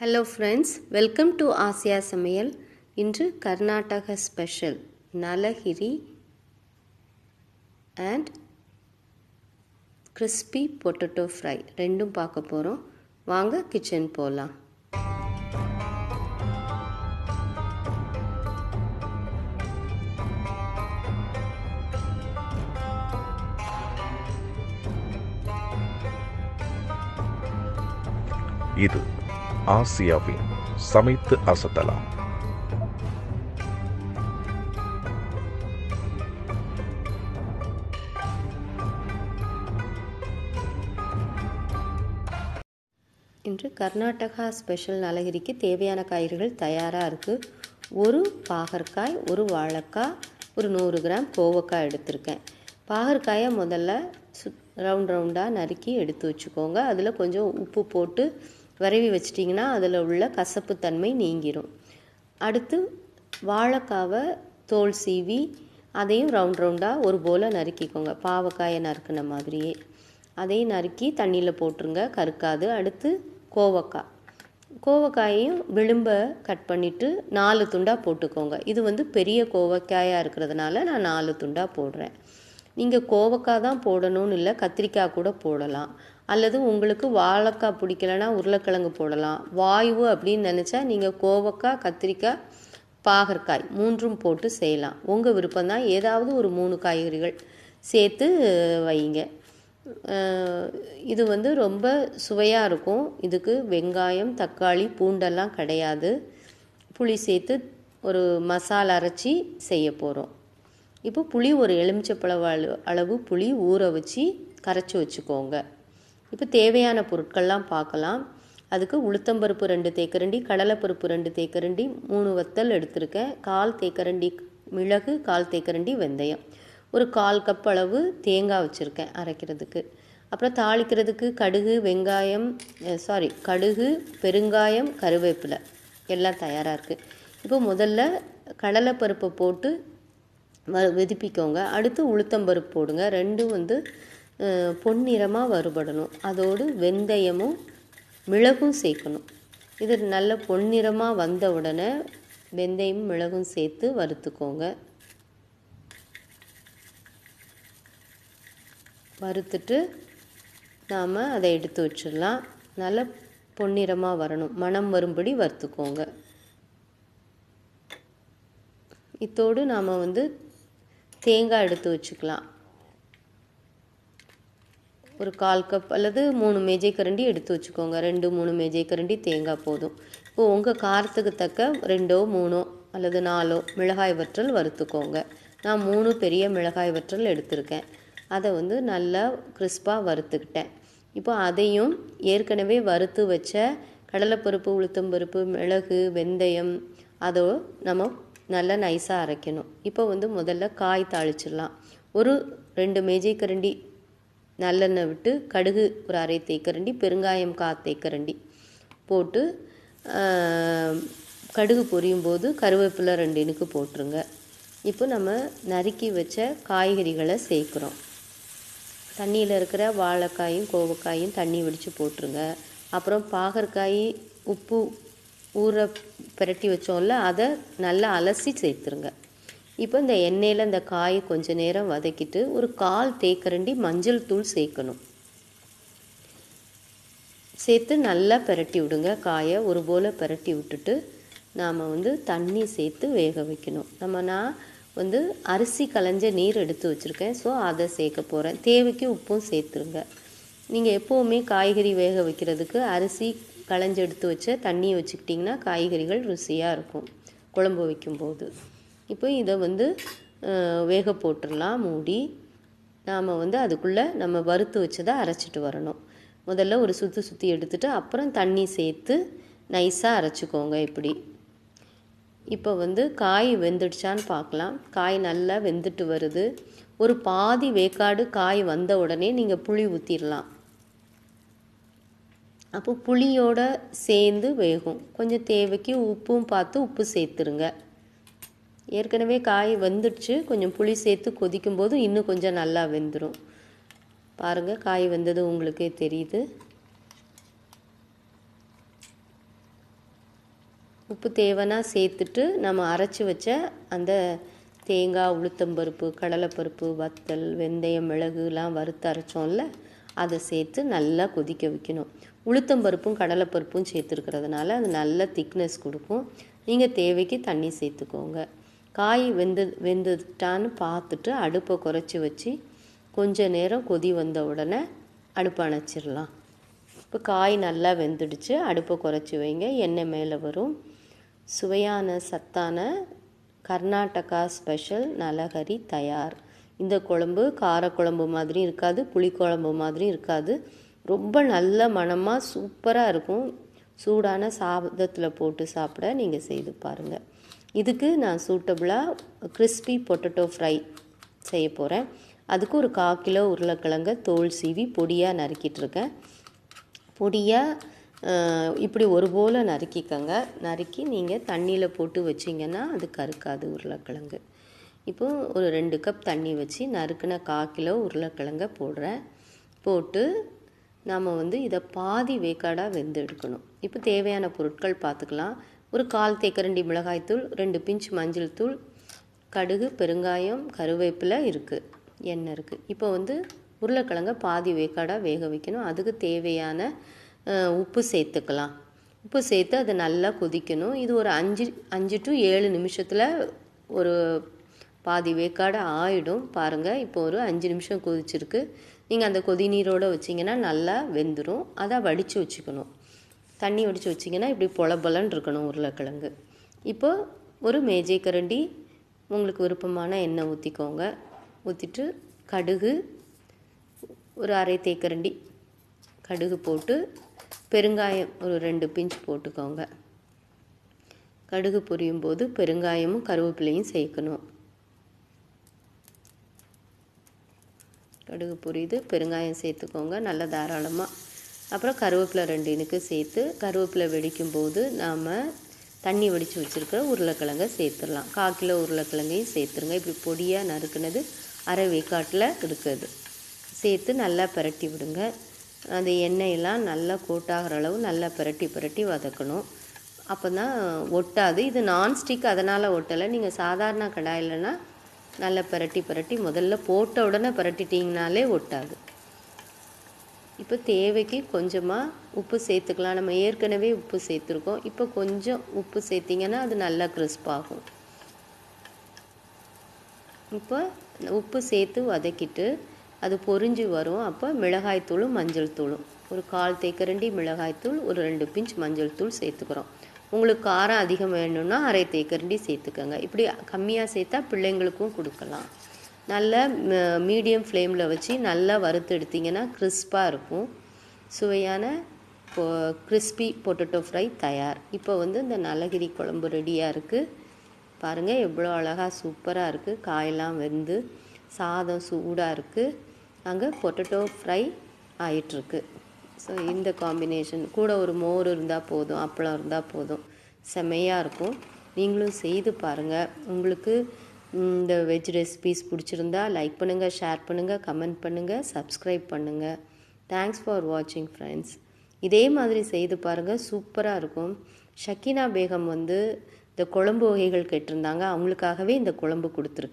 Hello friends welcome to Asia சமையல் இன்று Karnataka special நலகிரி அண்ட் கிறிஸ்பி பொட்டேட்டோ ஃப்ரை ரெண்டும் பார்க்க போகிறோம் வாங்க கிச்சன் போகலாம் இது ஆசியாவின் சமைத்து அசத்தலாம். இன்று கர்நாடகா ஸ்பெஷல் நலகிரிக்கு தேவையான காய்கறிகள் தயாராக இருக்குது ஒரு பாகற்காய் ஒரு வாழைக்காய் ஒரு நூறு கிராம் கோவக்காய் எடுத்திருக்கேன். பாகற்காயை முதல்ல சு ரவுண்ட் ரவுண்டாக நறுக்கி எடுத்து வச்சுக்கோங்க. அதில் கொஞ்சம் உப்பு போட்டு விரவி வச்சிட்டிங்கன்னா அதில் உள்ள கசப்பு தன்மை நீங்கிரும். அடுத்து வாழைக்காவை தோல் சீவி அதையும் ரவுண்ட் ரவுண்டாக ஒரு போல் நறுக்கிக்கோங்க. பாவக்காயை நறுக்கின மாதிரியே. அதையும் நறுக்கி தண்ணியில் போட்டுருங்க. கருக்காது. அடுத்து கோவக்காய். கோவக்காயையும் விளிம்பை கட் பண்ணிவிட்டு நாலு துண்டாக போட்டுக்கோங்க. இது வந்து பெரிய கோவக்காயாக இருக்கிறதுனால நான் நாலு துண்டாக போடுறேன். நீங்கள் கோவக்காய் தான் போடணும்னு இல்லை கத்திரிக்காய் கூட போடலாம். அல்லது உங்களுக்கு வாழைக்காய் பிடிக்கலனா உருளைக்கிழங்கு போடலாம். வாய்வு அப்படின்னு நினச்சா நீங்கள் கோவக்காய் கத்திரிக்காய் பாகற்காய் மூன்றும் போட்டு செய்யலாம். உங்கள் விருப்பம் தான் ஏதாவது ஒரு மூணு காய்கறிகள் சேர்த்து வைங்க. இது வந்து ரொம்ப சுவையாக இருக்கும். இதுக்கு வெங்காயம் தக்காளி பூண்டெல்லாம் கிடையாது. புளி சேர்த்து ஒரு மசாலா அரைச்சி செய்ய போகிறோம் இப்போ புளி ஒரு எலுமிச்சப்பழ அளவு புளி ஊற வச்சு கரைச்சி வச்சுக்கோங்க. இப்போ தேவையான பொருட்கள்லாம் பார்க்கலாம். அதுக்கு உளுத்தம்பருப்பு ரெண்டு தேக்கரண்டி கடலைப்பருப்பு ரெண்டு தேக்கரண்டி மூணு வத்தல் எடுத்திருக்கேன். கால் தேக்கரண்டி மிளகு கால் தேக்கரண்டி வெந்தயம். ஒரு கால் கப் அளவு தேங்காய் வச்சுருக்கேன் அரைக்கிறதுக்கு. அப்புறம் தாளிக்கிறதுக்கு கடுகு வெங்காயம் சாரி கடுகு பெருங்காயம் கருவேப்பிலை. எல்லாம் தயாராக இருக்குது இப்போ முதல்ல கடலைப்பருப்பை போட்டு வெதுப்பிக்கோங்க. அடுத்து உளுத்தம்பருப்பு போடுங்க. ரெண்டும் வந்து பொன்னிறமாக வறுபடணும். அதோடு வெந்தயமும் மிளகும் சேர்க்கணும். இது நல்ல பொன்னிறமாக வந்த உடனே வெந்தயமும் மிளகும் சேர்த்து வறுத்துக்கோங்க. வறுத்துட்டு நாம் அதை எடுத்து வச்சிடலாம். நல்ல பொன்னிறமாக வரணும். மனம் வரும்படி வறுத்துக்கோங்க. இத்தோடு நாம் வந்து தேங்காய் எடுத்து வச்சுக்கலாம். ஒரு கால் கப் அல்லது மூணு மேஜை கரண்டி எடுத்து வச்சுக்கோங்க. ரெண்டு மூணு மேஜை கரண்டி தேங்காய் போதும். இப்போது உங்கள் காரத்துக்கு தக்க ரெண்டோ மூணோ அல்லது நாலோ மிளகாய் வற்றல் வறுத்துக்கோங்க. நான் மூணு பெரிய மிளகாய் வற்றல் எடுத்திருக்கேன். அதை வந்து நல்லா கிறிஸ்பாக வறுத்துக்கிட்டேன். இப்போ அதையும் ஏற்கனவே வறுத்து வச்ச கடலைப்பருப்பு உளுத்தம்பருப்பு மிளகு வெந்தயம் அதோ நம்ம நல்லா நைஸாக அரைக்கணும். இப்போ வந்து முதல்ல காய் தாளிச்சிடலாம். ஒரு ரெண்டு மேஜை கரண்டி நல்லெண்ணெய் விட்டு கடுகு ஒரு அரை தேக்கரண்டி பெருங்காயம் கா தேக்கரண்டி போட்டு கடுகு பொரியும் போது கருவேப்பிலை ரெண்டு இனுக்கு போட்டுருங்க. இப்போ நம்ம நறுக்கி வச்ச காய்கறிகளை சேர்க்குறோம். தண்ணியில் இருக்கிற வாழைக்காயும் கோவக்காயும் தண்ணி வடித்து போட்டுருங்க. அப்புறம் பாகற்காய் உப்பு ஊற பிரட்டி வச்சோம்ல அதை நல்லா அலசி சேர்த்துருங்க. இப்போ இந்த எண்ணெயில் இந்த காயை கொஞ்சம் நேரம் வதக்கிட்டு ஒரு கால் தேக்கரண்டி மஞ்சள் தூள் சேர்க்கணும். சேர்த்து நல்லா பிரட்டி விடுங்க. காயை ஒரு போல் பிரட்டி விட்டுட்டு நாம் வந்து தண்ணி சேர்த்து வேக வைக்கணும். நம்ம நான் வந்து அரிசி களைஞ்ச நீர் எடுத்து வச்சுருக்கேன். ஸோ அதை சேர்க்க போகிறேன் தேவைக்கு உப்பும் சேர்த்துருங்க. நீங்கள் எப்போவுமே காய்கறி வேக வைக்கிறதுக்கு அரிசி களைஞ்சு எடுத்து வச்ச தண்ணியை வச்சுக்கிட்டிங்கன்னா காய்கறிகள் ருசியாக இருக்கும் குழம்பு வைக்கும்போது. இப்போ இதை வந்து வேக போட்டுடலாம் மூடி. நாம் வந்து அதுக்குள்ளே நம்ம வறுத்து வச்சதை அரைச்சிட்டு வரணும். முதல்ல ஒரு சுற்றி சுற்றி எடுத்துகிட்டு அப்புறம் தண்ணி சேர்த்து நைஸாக அரைச்சிக்கோங்க இப்படி. இப்போ வந்து காய் வெந்துடுச்சான்னு பார்க்கலாம். காய் நல்லா வெந்துட்டு வருது. ஒரு பாதி வேக்காடு காய் வந்த உடனே நீங்கள் புளி ஊற்றிடலாம் அப்போ புளியோட சேர்ந்து வேகும். கொஞ்சம் தேவைக்கு உப்பும் பார்த்து உப்பு சேர்த்துருங்க. ஏற்கனவே காய் வெந்துடுச்சு. கொஞ்சம் புளி சேர்த்து கொதிக்கும் போது இன்னும் கொஞ்சம் நல்லா வெந்துடும் பாருங்கள் காய் வெந்தது உங்களுக்கே தெரியுது. உப்பு தேவைன்னா சேர்த்துட்டு நம்ம அரைச்சி வச்ச அந்த தேங்காய் உளுத்தம்பருப்பு கடலைப்பருப்பு வத்தல் வெந்தயம் மிளகுலாம் வறுத்து அரைச்சோம்ல அதை சேர்த்து நல்லா கொதிக்க வைக்கணும். உளுத்தம்பருப்பும் கடலைப்பருப்பும் சேர்த்துருக்கிறதுனால அது நல்ல திக்னஸ் கொடுக்கும். நீங்கள் தேவைக்கு தண்ணி சேர்த்துக்கோங்க. காய் வெந்து வெந்துட்டான்னு பார்த்துட்டு அடுப்பை குறைச்சி வச்சு கொஞ்ச நேரம் கொதி வந்த உடனே அடுப்பை அணைச்சிடலாம். இப்போ காய் நல்லா வெந்துடுச்சு அடுப்பை குறைச்சி வைங்க. எண்ணெய் மேலே வரும். சுவையான சத்தான கர்நாடகா ஸ்பெஷல் நலகரி தயார். இந்த குழம்பு காரக்குழம்பு மாதிரி இருக்காது புளிக்குழம்பு மாதிரி இருக்காது. ரொம்ப நல்ல மணமாக சூப்பராக இருக்கும். சூடான சாதத்தில் போட்டு சாப்பிட நீங்கள் செய்து பாருங்கள் இதுக்கு நான் சூட்டபுளாக கிறிஸ்பி பொட்டேட்டோ ஃப்ரை செய்ய போகிறேன் அதுக்கு ஒரு கால் கிலோ உருளைக்கிழங்க தோல் சீவி பொடியாக நறுக்கிட்டு இருக்கேன். பொடியாக இப்படி ஒரு போல் நறுக்கிக்கங்க. நறுக்கி நீங்கள் தண்ணியில் போட்டு வச்சிங்கன்னா அது கருக்காது உருளைக்கிழங்கு. இப்போ ஒரு ரெண்டு கப் தண்ணி வச்சு நறுக்கின கால் கிலோ உருளைக்கிழங்க போடுறேன். போட்டு நாம் வந்து இதை பாதி வேக்காடாக வெந்து எடுக்கணும். இப்போ தேவையான பொருட்கள் பார்த்துக்கலாம் ஒரு கால் தேக்கரண்டி மிளகாய்த்தூள் ரெண்டு பிஞ்ச் மஞ்சள் தூள் கடுகு பெருங்காயம் கருவேப்பிலை இருக்குது எண்ணெய் இருக்குது இப்போ வந்து உருளைக்கிழங்க பாதி வேக்காடாக வேக வைக்கணும். அதுக்கு தேவையான உப்பு சேர்த்துக்கலாம். உப்பு சேர்த்து அதை நல்லா கொதிக்கணும். இது ஒரு அஞ்சு அஞ்சு டு ஏழு நிமிஷத்தில் ஒரு பாதி வேக்காடு ஆயிடும். பாருங்கள் இப்போ ஒரு அஞ்சு நிமிஷம் கொதிச்சிருக்கு. நீங்கள் அந்த கொதி நீரோடு வச்சிங்கன்னா நல்லா வெந்துடும் அதை வடித்து வச்சுக்கணும். தண்ணி வடித்து வச்சிங்கன்னா இப்படி பொல பொலன்னு இருக்கணும் உருளைக்கிழங்கு. இப்போ ஒரு மேஜை கரண்டி உங்களுக்கு விருப்பமான எண்ணெய் ஊற்றிக்கோங்க ஊற்றிட்டு கடுகு ஒரு அரை தேக்கரண்டி கடுகு போட்டு பெருங்காயம் ஒரு ரெண்டு பிஞ்ச் போட்டுக்கோங்க. கடுகு பொரியும் போது பெருங்காயமும் கருவேப்பிலையும் சேர்க்கணும். கடுகு புரியுது. பெருங்காயம் சேர்த்துக்கோங்க. நல்லா தாராளமாக அப்புறம் கருவேப்பிலை ரெண்டு இனுக்கு சேர்த்து கருவேப்பிலை வெடிக்கும் போது நாம் தண்ணி வடித்து வச்சுருக்கிற உருளைக்கிழங்க சேர்த்துடலாம். கால் கிலோ உருளைக்கிழங்கையும் சேர்த்துருங்க. இப்படி பொடியாக நறுக்குனது அரை வேக்காட்டில் இருக்குது சேர்த்து நல்லா பிரட்டி விடுங்க. அந்த எண்ணெயெல்லாம் நல்லா கோட்டாகிற அளவு நல்லா பிரட்டி பிரட்டி வதக்கணும். அப்போ தான் ஒட்டாது. இது நான்ஸ்டிக் அதனால் ஒட்டலை. நீங்கள் சாதாரண கடாயிலனா நல்லா பிரட்டி பிரட்டி முதல்ல போட்ட உடனே பிரட்டிட்டிங்கனாலே ஒட்டாது. இப்போ தேவைக்கு கொஞ்சமாக உப்பு சேர்த்துக்கலாம். நம்ம ஏற்கனவே உப்பு சேர்த்துருக்கோம். இப்போ கொஞ்சம் உப்பு சேர்த்திங்கன்னா அது நல்லா கிறிஸ்பாகும் இப்போ உப்பு சேர்த்து வதக்கிட்டு அது பொரிஞ்சு வரும். அப்போ மிளகாய்த்தூளும் மஞ்சள் தூளும் ஒரு கால் தேக்கரண்டி மிளகாய்த்தூள் ஒரு ரெண்டு பிஞ்ச் மஞ்சள் தூள் சேர்த்துக்கிறோம். உங்களுக்கு காரம் அதிகம் வேணும்னா அரை தேக்கரண்டி சேர்த்துக்கோங்க. இப்படி கம்மியாக சேர்த்தா பிள்ளைங்களுக்கும் கொடுக்கலாம். நல்லா மீடியம் ஃப்ளேமில் வச்சு நல்லா வறுத்து எடுத்திங்கன்னா கிறிஸ்பாக இருக்கும். சுவையான பொ கிறிஸ்பி பொட்டேட்டோ ஃப்ரை தயார். இப்போ வந்து இந்த நலகிரி குழம்பு ரெடியாக இருக்குது பாருங்கள் எவ்வளோ அழகாக சூப்பராக இருக்குது காயெல்லாம் வெந்து சாதம் சூடாக இருக்குது அங்கே பொட்டேட்டோ ஃப்ரை ஆயிட்டுருக்கு ஸோ இந்த காம்பினேஷன் கூட ஒரு மோர் இருந்தால் போதும் அப்பளம் இருந்தால் போதும். செம்மையாக இருக்கும். நீங்களும் செய்து பாருங்கள் உங்களுக்கு இந்த வெஜ் ரெசிபீஸ் பிடிச்சிருந்தா லைக் பண்ணுங்கள் ஷேர் பண்ணுங்கள் கமெண்ட் பண்ணுங்கள் சப்ஸ்கிரைப் பண்ணுங்கள் தேங்க்ஸ் ஃபார் வாட்சிங் ஃப்ரெண்ட்ஸ் இதே மாதிரி செய்து பாருங்கள் சூப்பராக இருக்கும். ஷக்கீனா பேகம் வந்து இந்த குழம்பு வகைகள் கேட்டிருந்தாங்க. அவங்களுக்காகவே இந்த குழம்பு கொடுத்துருக்கேன்